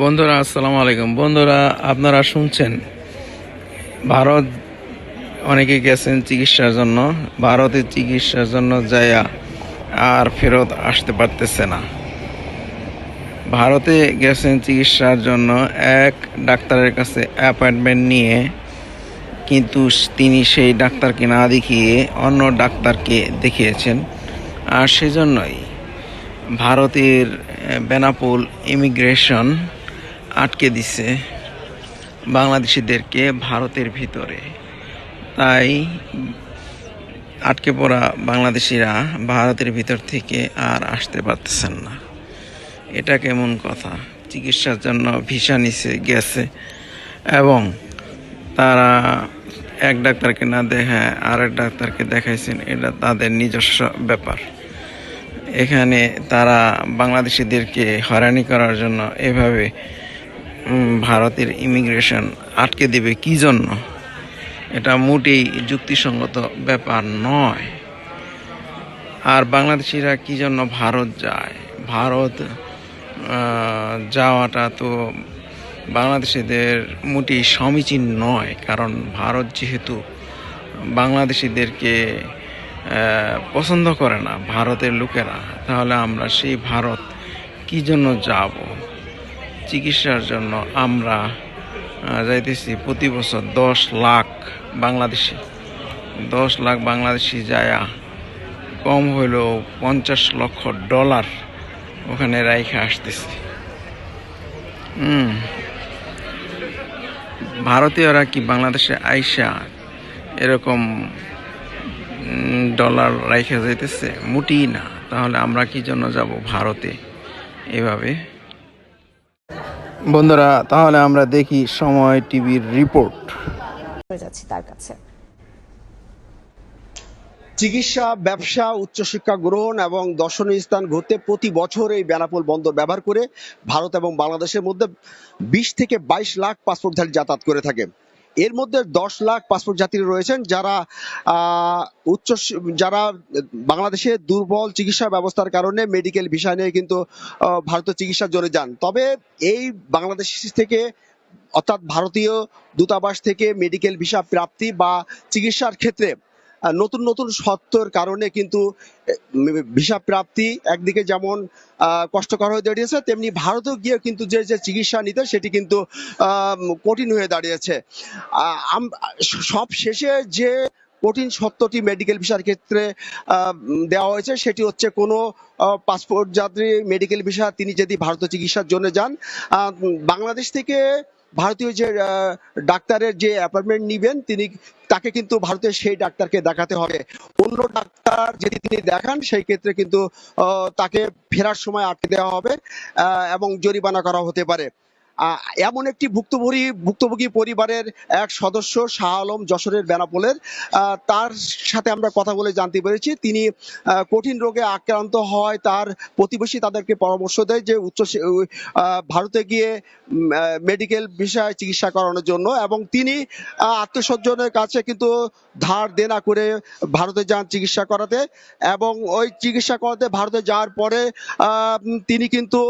বন্ধুরা, আসসালামু আলাইকুম। বন্ধুরা, আপনারা শুনছেন? ভারত, অনেকে গেছেন চিকিৎসার জন্য। ভারতে চিকিৎসার জন্য যায়া আর ফেরত আসতে পারতেছে না। ভারতে গেছেন চিকিৎসার জন্য এক ডাক্তারের কাছে অ্যাপয়েন্টমেন্ট নিয়ে, কিন্তু তিনি সেই ডাক্তারকে না দেখিয়ে অন্য ডাক্তারকে দেখিয়েছেন। আর সেজন্যই ভারতের বেনাপোল ইমিগ্রেশন আটকে দিছে বাংলাদেশিদেরকে ভারতের ভিতরে। তাই আটকে পড়া বাংলাদেশিরা ভারতের ভিতর থেকে আর আসতে পারতেছেন না। এটা কেমন কথা? চিকিৎসার জন্য ভিসা নিছে, গেছে। এবং তারা এক ডাক্তারকে না দেখে আরেক ডাক্তারকে দেখাইছেন, এটা তাদের নিজস্ব ব্যাপার। এখানে তারা বাংলাদেশিদেরকে হয়রানি করার জন্য এভাবে ভারতের ইমিগ্রেশন আটকে দেবে কি জন্য? এটা মোটেই যুক্তিসঙ্গত ব্যাপার নয়। আর বাংলাদেশিরা কি জন্য ভারত যায়? ভারত যাওয়াটা তো বাংলাদেশিদের মোটেই সমীচীন নয়, কারণ ভারত যেহেতু বাংলাদেশিদেরকে পছন্দ করে না, ভারতের লোকেরা, তাহলে আমরা সেই ভারত কি জন্য যাব? চিকিৎসার জন্য আমরা যাইতেছি প্রতি বছর দশ লাখ বাংলাদেশি, দশ লাখ বাংলাদেশি যায়া কম হইলেও পঞ্চাশ লক্ষ ডলার ওখানে রাইখে আসতেছে। ভারতীয়রা কি বাংলাদেশে আইসা এরকম ডলার রাইখে যাইতেছে? মুটিই না। তাহলে আমরা কি জন্য যাব ভারতে? এভাবে বন্ধুরা তাহলে আমরা দেখি সময় টিভির রিপোর্ট। যাচ্ছি তার কাছে। চিকিৎসা ব্যবসা উচ্চশিক্ষা গ্রহণ এবং দর্শনীয় স্থান ঘুরতে প্রতি বছর এই বেনাপোল বন্দর ব্যবহার করে ভারত এবং বাংলাদেশের মধ্যে বিশ থেকে বাইশ লাখ পাসপোর্টধারী যাতায়াত করে থাকে। এর মধ্যে দশ লাখ পাসপোর্ট যাত্রী রয়েছেন যারা উচ্চ যারা বাংলাদেশে দুর্বল চিকিৎসা ব্যবস্থার কারণে মেডিকেল ভিসা নিয়ে কিন্তু ভারতীয় চিকিৎসার জন্য যান। তবে এই বাংলাদেশ থেকে, অর্থাৎ ভারতীয় দূতাবাস থেকে মেডিকেল ভিসা প্রাপ্তি বা চিকিৎসার ক্ষেত্রে নতুন নতুন সত্যর কারণে কিন্তু ভিসা প্রাপ্তি একদিকে যেমন কষ্টকর হয়ে দাঁড়িয়েছে, তেমনি ভারতেও গিয়ে কিন্তু যে যে চিকিৎসা নিতে, সেটি কিন্তু কঠিন হয়ে দাঁড়িয়েছে। সব শেষে যে কঠিন সত্যটি মেডিকেল ভিসার ক্ষেত্রে দেওয়া হয়েছে, সেটি হচ্ছে কোনো পাসপোর্ট যাত্রী মেডিকেল ভিসা তিনি যদি ভারতীয় চিকিৎসার জন্য যান বাংলাদেশ থেকে ভারতীয় যে ডাক্তারের যে অ্যাপয়েন্টমেন্ট নিবেন, তিনি তাকে কিন্তু ভারতের সেই ডাক্তারকে দেখাতে হবে। অন্য ডাক্তার যদি তিনি দেখান, সেই ক্ষেত্রে কিন্তু তাকে ফেরার সময় আটকে দেওয়া হবে এবং জরিমানা করা হতে পারে। এমন একটি ভুক্তভোগী ভুক্তভোগী পরিবারের এক সদস্য শাহ আলম যশোরের বেনাপোলের। তার সাথে আমরা কথা বলে জানতে পেরেছি। তিনি কঠিন রোগে আক্রান্ত হয়। তার প্রতিবেশী তাদেরকে পরামর্শ দেয় যে উচ্চ ভারতে গিয়ে মেডিকেল বিষয়ে চিকিৎসা করানোর জন্য এবং তিনি আত্মীয়স্বজনের কাছে কিন্তু ধার দেনা করে ভারতে যান চিকিৎসা করাতে এবং ওই চিকিৎসা করাতে ভারতে যাওয়ার পরে তিনি কিন্তু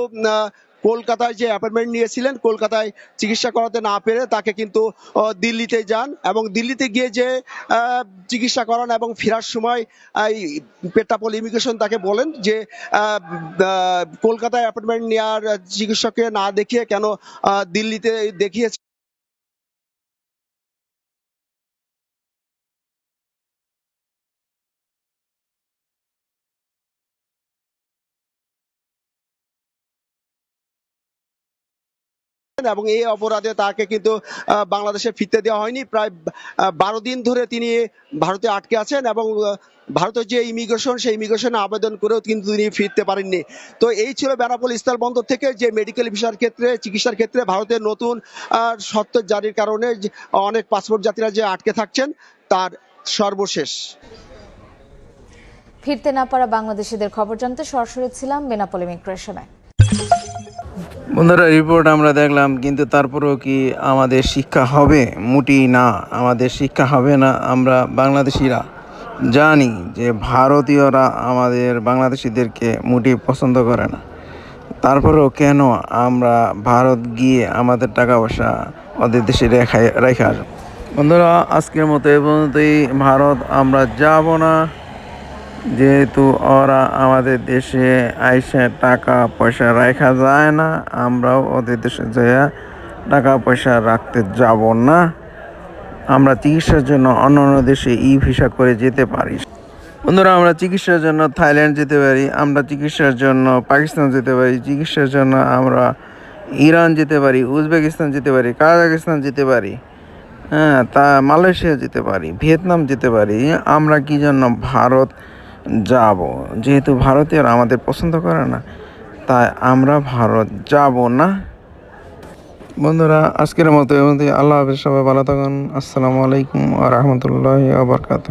কলকাতায় যে অ্যাপয়েন্টমেন্ট নিয়েছিলেন, কলকাতায় চিকিৎসা করাতে না পেরে তাকে কিন্তু দিল্লিতে যান এবং দিল্লিতে গিয়ে যে চিকিৎসা করান এবং ফেরার সময় এই পেট্টাপল ইমিগ্রেশন তাকে বলেন যে কলকাতায় অ্যাপয়েন্টমেন্ট নেওয়ার চিকিৎসককে না দেখিয়ে কেন দিল্লিতে দেখিয়েছে এবং এই অপরাধে তাকে কিন্তু বাংলাদেশে ফিরতে দেওয়া হয়নি। প্রায় বারো দিন ধরে তিনি ভারতে আটকে আছেন এবং ভারতের যে ইমিগ্রেশন, সেই ইমিগ্রেশনে আবেদন করেও কিন্তু তিনি ফিরতে পারেননি। তো এই ছিল বেনাপোল স্থল বন্দর থেকে যে মেডিকেল ভিসার ক্ষেত্রে, চিকিৎসার ক্ষেত্রে ভারতের নতুন শর্ত জারির কারণে অনেক পাসপোর্ট যাত্রীরা যে আটকে থাকছেন, তার সর্বশেষ। ফিরতে না পারা বাংলাদেশিদের খবর জানতে সরাসরি ছিলাম বেনাপোল ইমিগ্রেশনে। বন্ধুরা রিপোর্ট আমরা দেখলাম, কিন্তু তারপরেও কি আমাদের শিক্ষা হবে? মুটি না, আমাদের শিক্ষা হবে না। আমরা বাংলাদেশিরা জানি যে ভারতীয়রা আমাদের বাংলাদেশিদেরকে মুটি পছন্দ করে না। তারপরেও কেন আমরা ভারত গিয়ে আমাদের টাকা পয়সা ওদের দেশে রেখায় রেখে বন্ধুরা, আজকের মতো এই পর্যন্তই। ভারত, আমরা যাব না। যেহেতু ওরা আমাদের দেশে আইসে টাকা পয়সা রাখা যায় না, আমরাও ওদের দেশে যাইয়া টাকা পয়সা রাখতে যাব না। আমরা চিকিৎসার জন্য অন্য অন্য দেশে ই ভিসা করে যেতে পারি। বন্ধুরা, আমরা চিকিৎসার জন্য থাইল্যান্ড যেতে পারি, আমরা চিকিৎসার জন্য পাকিস্তান যেতে পারি, চিকিৎসার জন্য আমরা ইরান যেতে পারি, উজবেকিস্তান যেতে পারি, কাজাকিস্তান যেতে পারি হ্যাঁ তা মালয়েশিয়া যেতে পারি, ভিয়েতনাম যেতে পারি। আমরা কি জন্য ভারত যাব। যেহেতু ভারতীয়রা আমাদের পছন্দ করে না, তাই আমরা ভারত যাব না। বন্ধুরা, আজকের মতো আল্লাহ হাফিজ, সবাই ভালো থাকুন। আসসালামু আলাইকুম আ রহমতুল্লাহ আবরকাত